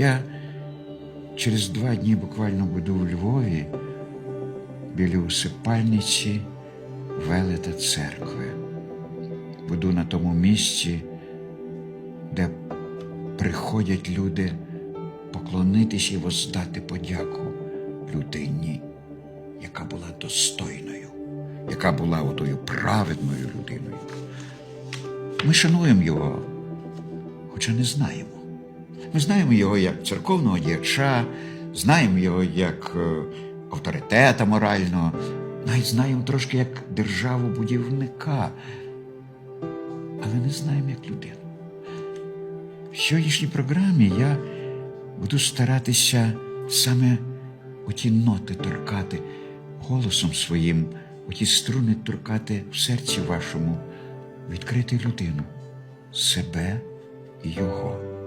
Я через два дні буквально буду у Львові біля усипальниці велета церкви. Буду на тому місці, де приходять люди поклонитись і воздати подяку людині, яка була достойною, яка була отою праведною людиною. Ми шануємо його, хоча не знаємо. Ми знаємо його як церковного діяча, знаємо його як е, авторитета морального, навіть знаємо трошки як державу будівника, але не знаємо як людину. В сьогоднішній програмі я буду старатися саме оті ноти торкати голосом своїм, оті струни торкати в серці вашому, відкрити людину, себе і його.